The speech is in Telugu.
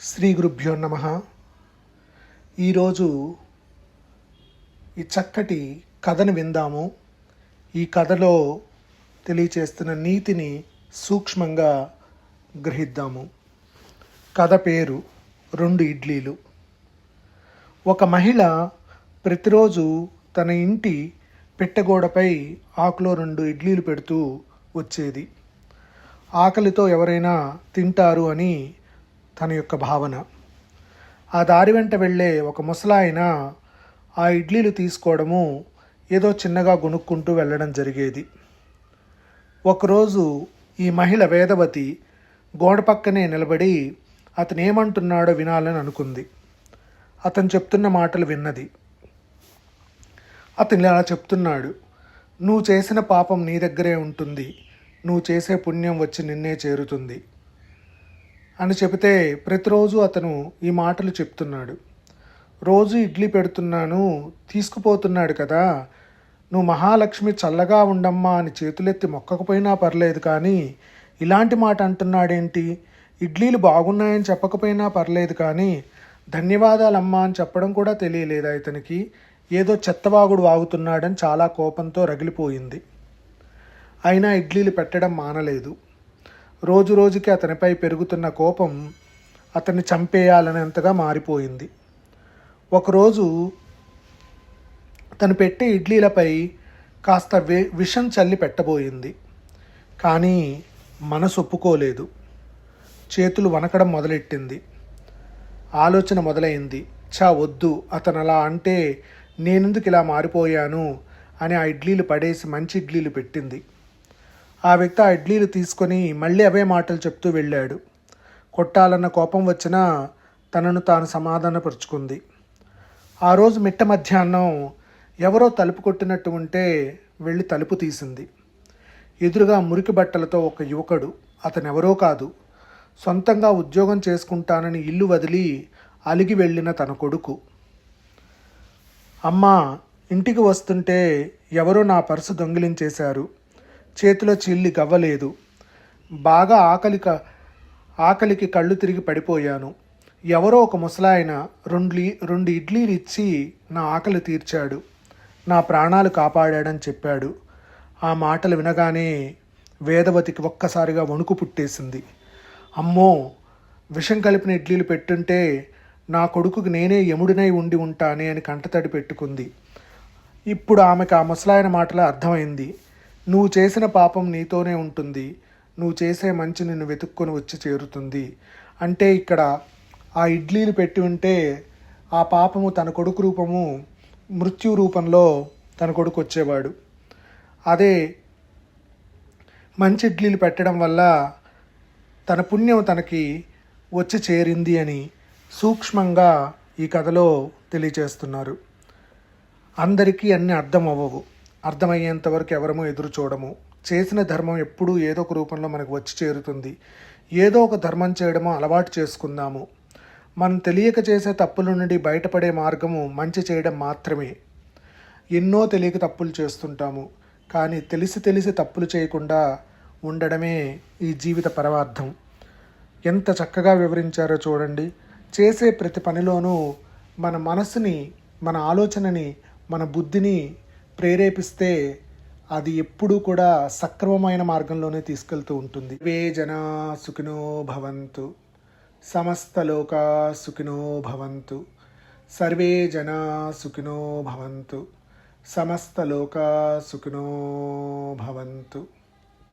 శ్రీ గురుభ్యో నమ. ఈరోజు ఈ చక్కటి కథను విందాము. ఈ కథలో తెలియచేస్తున్న నీతిని సూక్ష్మంగా గ్రహిద్దాము. కథ పేరు రెండు ఇడ్లీలు. ఒక మహిళ ప్రతిరోజు తన ఇంటి పెట్టెగోడపై ఆకులో రెండు ఇడ్లీలు పెడుతూ వచ్చేది. ఆకలితో ఎవరైనా తింటారు అని తన యొక్క భావన. ఆ దారి వెంట వెళ్ళే ఒక ముసలాయన ఆ ఇడ్లీలు తీసుకోవడము ఏదో చిన్నగా గొనుక్కుంటూ వెళ్ళడం జరిగేది. ఒకరోజు ఈ మహిళ వేదవతి గోడ పక్కనే నిలబడి అతను ఏమంటున్నాడో వినాలని అనుకుంది. అతను చెప్తున్న మాటలు విన్నది. అతను ఇలా చెప్తున్నాడు నువ్వు చేసిన పాపం నీ దగ్గరే ఉంటుంది. నువ్వు చేసే పుణ్యం వచ్చి నిన్నే చేరుతుంది. అని చెబితే ప్రతిరోజు అతను ఈ మాటలు చెప్తున్నాడు. రోజు ఇడ్లీ పెడుతున్నాను తీసుకుపోతున్నాడు కదా. నువ్వు మహాలక్ష్మి చల్లగా ఉండమ్మా అని చేతులెత్తి మొక్కకపోయినా పర్లేదు కానీ ఇలాంటి మాట అంటున్నాడేంటి? ఇడ్లీలు బాగున్నాయని చెప్పకపోయినా పర్లేదు కానీ ధన్యవాదాలమ్మా అని చెప్పడం కూడా తెలియలేదు ఇతనికి? ఏదో చెత్తవాగుడు వాగుతున్నాడని చాలా కోపంతో రగిలిపోయింది. అయినా ఇడ్లీలు పెట్టడం మానలేదు. రోజు రోజుకి అతనిపై పెరుగుతున్న కోపం అతన్ని చంపేయాలనేంతగా మారిపోయింది. ఒకరోజు తను పెట్టే ఇడ్లీలపై కాస్త వి విషం చల్లి పెట్టబోయింది. కానీ మనసు ఒప్పుకోలేదు. చేతులు వనకడం మొదలెట్టింది. ఆలోచన మొదలైంది. చా వద్దు అతను అలా అంటే నేనెందుకు ఇలా మారిపోయాను అని ఆ ఇడ్లీలు పడేసి మంచి ఇడ్లీలు పెట్టింది. ఆ వ్యక్తి ఆ ఇడ్లీలు తీసుకొని మళ్ళీ అవే మాటలు చెప్తూ వెళ్ళాడు. కొట్టాలన్న కోపం వచ్చినా తనను తాను సమాధానపరుచుకుంది. ఆ రోజు మిట్ట మధ్యాహ్నం ఎవరో తలుపు కొట్టినట్టు ఉంటే వెళ్ళి తలుపు తీసింది. ఎదురుగా మురికి బట్టలతో ఒక యువకుడు అతనెవరో కాదు సొంతంగా ఉద్యోగం చేసుకుంటానని ఇల్లు వదిలి అలిగి వెళ్ళిన తన కొడుకు. అమ్మ ఇంటికి వస్తుంటే ఎవరో నా పర్సు దొంగిలించేశారు. చేతిలో చిల్లి గవ్వలేదు బాగా ఆకలిక ఆకలికి కళ్ళు తిరిగి పడిపోయాను. ఎవరో ఒక ముసలాయన రెండు లీ- రెండు ఇడ్లీలు ఇచ్చి నా ఆకలి తీర్చాడు. నా ప్రాణాలు కాపాడాడని చెప్పాడు. ఆ మాటలు వినగానే వేదవతికి ఒక్కసారిగా వణుకు పుట్టేసింది. అమ్మో విషం కలిపిన ఇడ్లీలు పెట్టుంటే నా కొడుకుకి నేనే యముడినై ఉండి ఉంటానే అని కంటతడి పెట్టుకుంది. ఇప్పుడు ఆమెకు ఆ ముసలాయన మాటలు అర్థమైంది. నువ్వు చేసిన పాపం నీతోనే ఉంటుంది. నువ్వు చేసే మంచి నిన్ను వెతుక్కొని వచ్చి చేరుతుంది. అంటే ఇక్కడ ఆ ఇడ్లీలు పెట్టి ఉంటే ఆ పాపము తన కొడుకు రూపము మృత్యు రూపంలో తన కొడుకు వచ్చేవాడు. అదే మంచి ఇడ్లీలు పెట్టడం వల్ల తన పుణ్యం తనకి వచ్చి చేరింది అని సూక్ష్మంగా ఈ కథలో తెలియచేస్తున్నారు అందరికీ అన్నీ అర్థం అవ్వవు అర్థమయ్యేంత వరకు ఎవరము ఎదురు చూడము. చేసిన ధర్మం ఎప్పుడూ ఏదో ఒక రూపంలో మనకు వచ్చి చేరుతుంది. ఏదో ఒక ధర్మం చేయడము అలవాటు చేసుకుందాము. మనం తెలియక చేసే తప్పుల నుండి బయటపడే మార్గము మంచి చేయడం మాత్రమే. ఎన్నో తెలియక తప్పులు చేస్తుంటాము. కానీ తెలిసి తెలిసి తప్పులు చేయకుండా ఉండడమే ఈ జీవిత పరమార్థం. ఎంత చక్కగా వివరించారో చూడండి. చేసే ప్రతి పనిలోనూ మన మనసుని మన ఆలోచనని మన బుద్ధిని ప్రేరేపిస్తే అది ఎప్పుడూ కూడా సక్రమమైన మార్గంలోనే తీసుకెళ్తూ ఉంటుంది. వే జనా సుఖినో భవంతు సమస్త లోకా సుఖినో భవంతు సర్వే జనా సుఖినో భవంతు సమస్త లోకా సుఖినో భవంతు.